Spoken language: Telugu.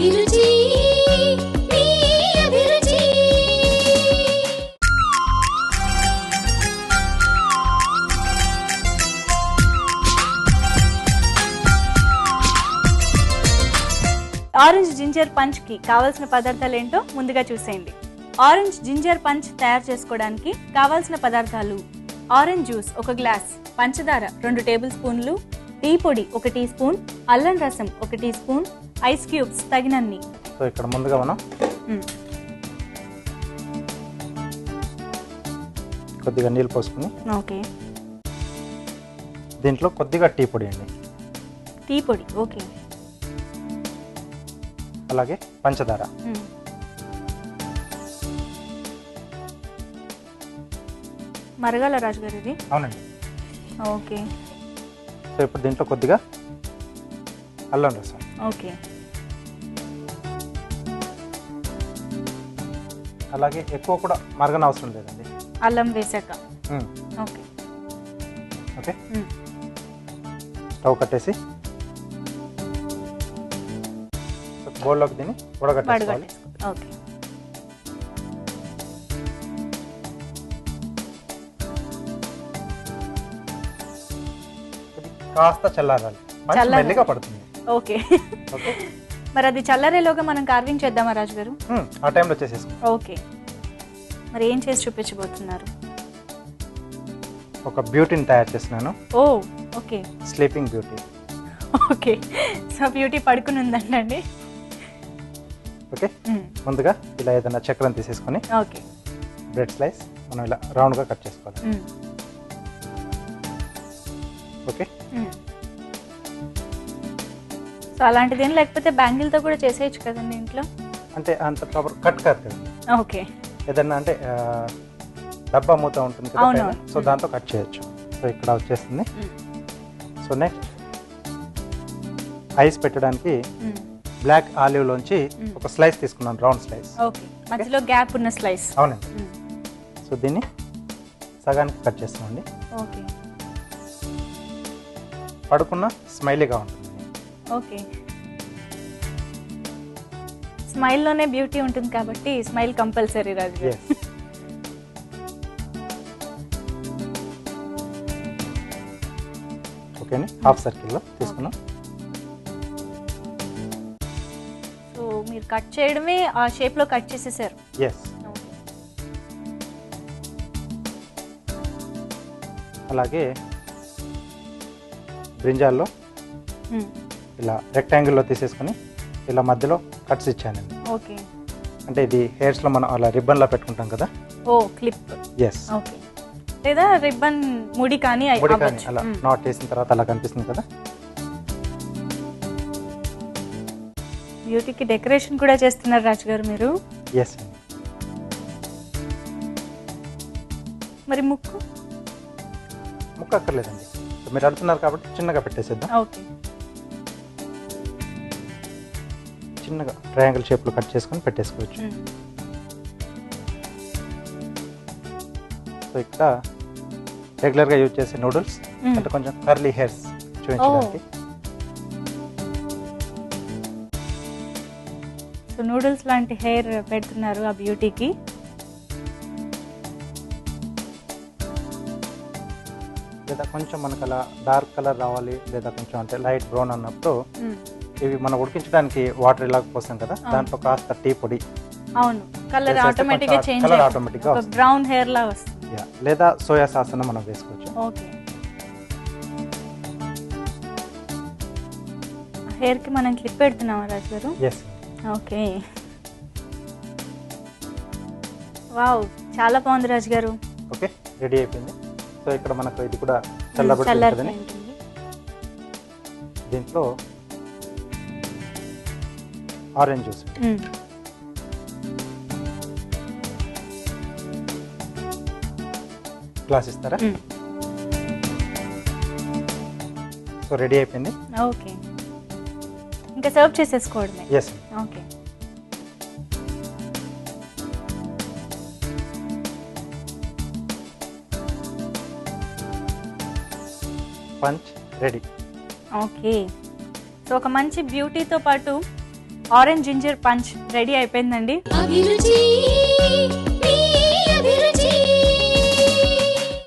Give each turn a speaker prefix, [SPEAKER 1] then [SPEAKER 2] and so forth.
[SPEAKER 1] అభిరుచి మీ అభిరుచి.
[SPEAKER 2] ఆరెంజ్ జింజర్ పంచ్కి కావలసిన పదార్థాలు ఏంటో ముందుగా చూసేయండి. ఆరెంజ్ జింజర్ పంచ్ తయారు చేసుకోవడానికి కావాల్సిన పదార్థాలు. ఆరెంజ్ జ్యూస్ ఒక గ్లాస్ పంచదార రెండు టేబుల్ స్పూన్లు టీ పొడి ఒక టీ స్పూన్ అల్లం రసం ఒక టీ స్పూన్ ఐస్ క్యూబ్స్ తగినన్ని.
[SPEAKER 3] సో ఇక్కడ ముందుగా మనం. కొద్దిగా నీళ్ళు పోసుకుని
[SPEAKER 2] ఓకే.
[SPEAKER 3] దీంట్లో కొద్దిగా టీ పొడి అండి.
[SPEAKER 2] టీ పొడి ఓకే.
[SPEAKER 3] అలాగే పంచదార.
[SPEAKER 2] మరగాల రాజు గారు ఇది?
[SPEAKER 3] అవునండి.
[SPEAKER 2] ఓకే.
[SPEAKER 3] సో ఇప్పుడు దీంట్లో కొద్దిగా అల్లం రసం.
[SPEAKER 2] ఓకే.
[SPEAKER 3] అలాగే ఎక్కువ కూడా మరగన అవసరం లేదండి.
[SPEAKER 2] అల్లం వేసాక. ఓకే.
[SPEAKER 3] ఓకే. స్టవ్ కట్టేసి బౌల్లోకి దీన్ని ఉడగట్టేసుకోవాలి
[SPEAKER 2] ఓకే.
[SPEAKER 3] కాస్త చల్లారాలి. మంచి
[SPEAKER 2] చల్లారాలి.
[SPEAKER 3] మెల్లిగా పడుతుంది.
[SPEAKER 2] ఓకే.
[SPEAKER 3] ఓకే.
[SPEAKER 2] మరి అది చల్లరేలోగా మనం కార్వింగ్ చేద్దామా రాజు గారు?
[SPEAKER 3] మ్మ్. ఆ టైంలో చేసేసుకో.
[SPEAKER 2] ఓకే. మరి ఏం చేసి చూపించబోతున్నారు?
[SPEAKER 3] ఒక బ్యూటీని తయారు చేస్తున్నాను.
[SPEAKER 2] ఓ okay.
[SPEAKER 3] Sleeping beauty.
[SPEAKER 2] Okay. So beauty పడుకుని ఉందండి
[SPEAKER 3] ఓకే. ముందుగా ఇలా ఏదైనా చక్రం తీసేసుకొని
[SPEAKER 2] ఓకే.
[SPEAKER 3] బ్రెడ్ స్లైస్ మనం ఇలా రౌండ్గా కట్ చేసుకోవాలి. ఓకే.
[SPEAKER 2] సో అలాంటిది ఏం లేకపోతే బ్యాంగిల్తో కూడా చేసేయచ్చు కదండి ఇంట్లో?
[SPEAKER 3] అంటే అంత ప్రాపర్ కట్ కాదు కదా.
[SPEAKER 2] ఓకే.
[SPEAKER 3] ఏదన్నా అంటే డబ్బా మూత ఉంటుంది కదా. సో దాంతో కట్ చేయొచ్చు. సో ఇక్కడ వచ్చేస్తుంది. So next. ఐస్ పెట్టడానికి. బ్లాక్ ఆలివ్లోంచి
[SPEAKER 2] మ్మ్.
[SPEAKER 3] ఒక స్లైస్ తీసుకున్నాను రౌండ్ స్లైస్.
[SPEAKER 2] ఓకే. మధ్యలో గ్యాప్ ఉన్న స్లైస్.
[SPEAKER 3] అవునండి. సో దీన్ని సగానికి కట్ చేస్తామండి.
[SPEAKER 2] ఓకే.
[SPEAKER 3] పడుకున్న స్మైలీగా ఉంటుంది.
[SPEAKER 2] ఓకే. స్మైల్లోనే బ్యూటీ ఉంటుంది కాబట్టి స్మైల్ కంపల్సరీ రాజు గారు.
[SPEAKER 3] ఓకేని హాఫ్ సర్కిల్లో తీసుకున్నాం
[SPEAKER 2] సో మీరు కట్ చేయడమే ఆ షేప్లో కట్ చేసేసారు.
[SPEAKER 3] ఎస్ అలాగే బ్రింజాల్లో. ఇలా రెక్టాంగిల్లో తీసేసుకొని ఇలా మధ్యలో కట్స్ ఇచ్చానండి
[SPEAKER 2] ఓకే.
[SPEAKER 3] అంటే ఇది హెయిర్స్లో మనం అలా రిబ్బన్లా పెట్టుకుంటాం కదా?
[SPEAKER 2] ఓ క్లిప్
[SPEAKER 3] ఎస్
[SPEAKER 2] ఓకే. లేదా రిబ్బన్ ముడి కానీ
[SPEAKER 3] ముడి కానీ. అలా. నాట్ చేసిన తర్వాత అలా కనిపిస్తుంది కదా?
[SPEAKER 2] బ్యూటీకి డెకరేషన్ కూడా చేస్తున్నారు రాజు గారు మీరు?
[SPEAKER 3] ఎస్
[SPEAKER 2] మరి ముక్కు?
[SPEAKER 3] ముక్క అక్కర్లేదండి. సో మీరు అడుగుతున్నారు కాబట్టి చిన్నగా పెట్టేసేద్దాం.
[SPEAKER 2] ఓకే.
[SPEAKER 3] చిన్నగా ట్రయాంగిల్ షేప్లో కట్ చేసుకొని పెట్టేసుకోవచ్చు. సో ఇక్కడ రెగ్యులర్గా యూజ్ చేసే నూడిల్స్. అంటే కొంచెం కర్లీ హెయిర్స్ చూపించడానికి.
[SPEAKER 2] సో నూడిల్స్ లాంటి హెయిర్ పెడుతున్నారు ఆ బ్యూటీకి.
[SPEAKER 3] లేదా కొంచెం మనకు అలా డార్క్ కలర్ రావాలి లేదా కొంచెం అంటే లైట్ బ్రౌన్ అన్నప్పుడు. ఇవి మనం ఉడికించడానికి వాటర్ ఇలా పోసాం కదా. దాంట్లో కాస్త టీ పొడి
[SPEAKER 2] అవును. కలర్
[SPEAKER 3] ఆటోమేటిక్గా
[SPEAKER 2] చేంజ్
[SPEAKER 3] colour automatic గా.
[SPEAKER 2] బ్రౌన్ హెయిర్ లా వస్తుంది.
[SPEAKER 3] Yeah. లేదా సోయా సాస్ అన్న మనం వేసుకోవచ్చు.
[SPEAKER 2] ఓకే హెయిర్కి మనం క్లిప్ పెడుతున్నామా రాజు గారు?
[SPEAKER 3] ఎస్
[SPEAKER 2] ఓకే వావ్ చాలా బాగుంది రాజు గారు.
[SPEAKER 3] ఓకే రెడీ అయిపోయింది. సో ఇక్కడ మనకు ఇది కూడా చల్లబడి ఉంటుందని
[SPEAKER 2] ఉంటుంది.
[SPEAKER 3] దీంట్లో ఆరెంజ్ జ్యూస్
[SPEAKER 2] మ్మ్.
[SPEAKER 3] గ్లాస్ ఇస్తారా?
[SPEAKER 2] మ్మ్.
[SPEAKER 3] సో రెడీ అయిపోయింది.
[SPEAKER 2] ఓకే ఇంకా సర్వ్ చేసేసుకోవడమే?
[SPEAKER 3] Yes
[SPEAKER 2] okay
[SPEAKER 3] punch ready
[SPEAKER 2] okay so ఒక మంచి బ్యూటీతో పాటు ఆరెంజ్ జింజర్ పంచ్ రెడీ అయిపోయిందండి.
[SPEAKER 1] అభిరుచి అభిరుచి.